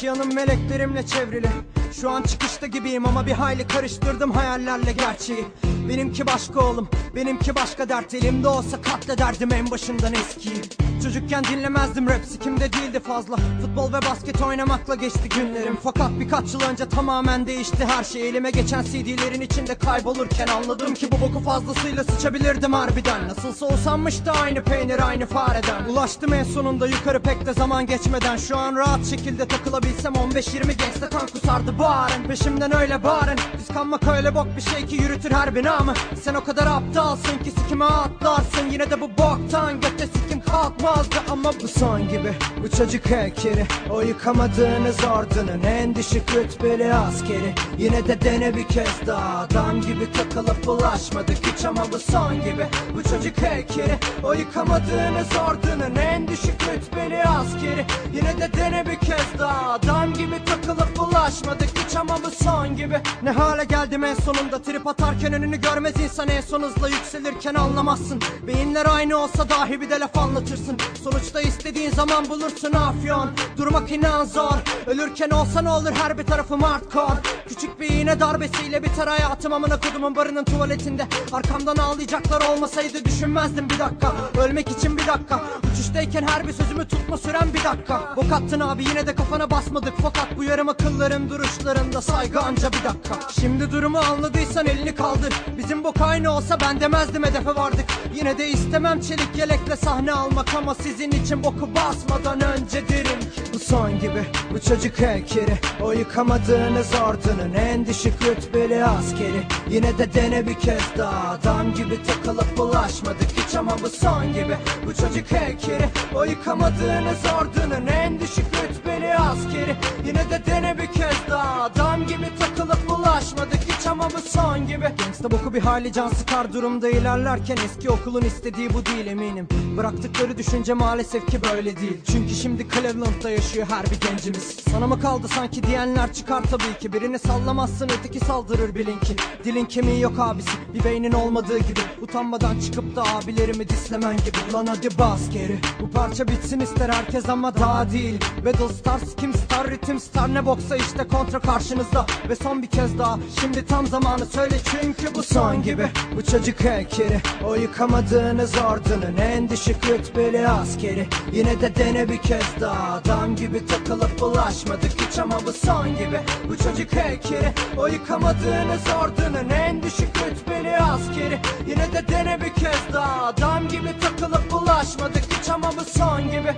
İki meleklerimle çevrili. Şu an çıkışta gibiyim ama bir hayli karıştırdım hayallerle gerçeği. Benimki başka oğlum, benimki başka dert. Elimde olsa katlederdim en başından eskiyi Çocukken dinlemezdim rap sikimde değildi fazla. Futbol ve basket oynamakla geçti günlerim. Fakat birkaç yıl önce tamamen değişti. Her şey Elime geçen CD'lerin içinde kaybolurken Anladım ki bu boku fazlasıyla sıçabilirdim harbiden. Nasılsa usanmıştı aynı peynir aynı fareden. Ulaştım en sonunda yukarı pek de zaman geçmeden. Şu an rahat şekilde takılabilsem 15-20 gençte kan kusardı bağırın. Peşimden öyle bağırın. Kıskanmak öyle bok bir şey ki yürütür her binamı Sen o kadar aptalsın ki sikime atlarsın. Yine de bu boktan göte sikim kalkmazdı Ama bu son gibi. Bu çocuk heykeli. O yıkamadığınız ordunun en düşük rütbeli askeri. Yine de dene bir kez daha. Adam gibi takılıp bulaşmadık hiç ama bu son gibi. Bu çocuk heykeli. O yıkamadığınız ordunun en düşük rütbeli askeri. Yine de dene bir kez daha. Adam gibi takılıp bulaşmadık hiç ama bu son gibi. Ne hale geldim en sonunda. Trip atarken önünü görmez insan. En son hızla yükselirken anlamazsın. Beyinler aynı olsa dahi bir de laf anlatırsın. Sonuçta istediğin zaman bulursun afyon. Durmak inan zor. Ölürken olsa ne olur her bir tarafım hardcore. Küçük bir iğne darbesiyle biter hayatım. Amına kodumun barının tuvaletinde. Arkamdan ağlayacaklar olmasaydı düşünmezdim bir dakika. Ölmek için bir dakika. Uçuştayken her bir sözümü tutma süren bir dakika. Bok attın abi yine de kafana basmadık. Fakat bu yarım akılların duruşlarında saygı anca bir dakika. Şimdi durumu anladıysan elini kaldır. Bizim bok aynı olsa ben demezdim hedefe vardık. Yine de istemem çelik yelekle sahne almak Ama sizin için boku basmadan önce derim ki Bu son gibi bu çocuk heykeli. O yıkamadığınız ordunun en düşük rütbeli askeri. Yine de dene bir kez daha Adam gibi takılıp bulaşmadık hiç ama bu son gibi. Bu çocuk heykeli O yıkamadığınız ordunun en düşük rütbeli askeri Yine de dene bir kez daha. Adam gibi takılıp bulaşmadık hiç ama bu son gibi. Gangsta boku bir hayli can sıkar durumda. İlerlerken Eski okulun istediği bu değil eminim. Bıraktıkları düşünce maalesef ki böyle değil. Çünkü şimdi Cleveland'da yaşıyor her bir gencimiz. Sana mı kaldı sanki diyenler çıkar tabii ki. Birini sallamazsın öteki saldırır bilin ki. Dilin kemiği yok abisi bir beynin olmadığı gibi. Utanmadan çıkıp da abilerimi dislemen gibi. Lan hadi bas geri. Bu parça bitsin ister herkes ama daha değil. Battle Stars kim star ritim star ne boksa işte kontra karşınızda. Ve son bir kez daha şimdi tam zamanı söyle. Çünkü bu son gibi Bu çocuk heykeli. O yıkamadığınız ordunun en düşük rütbeli askeri. Yine de dene bir kez daha adam gibi takılıp bulaşmadık hiç ama bu son gibi. Bu çocuk heykeli o yıkamadığınız ordunun en düşük rütbeli askeri. Yine de dene bir kez daha adam gibi takılıp bulaşmadık hiç ama bu son gibi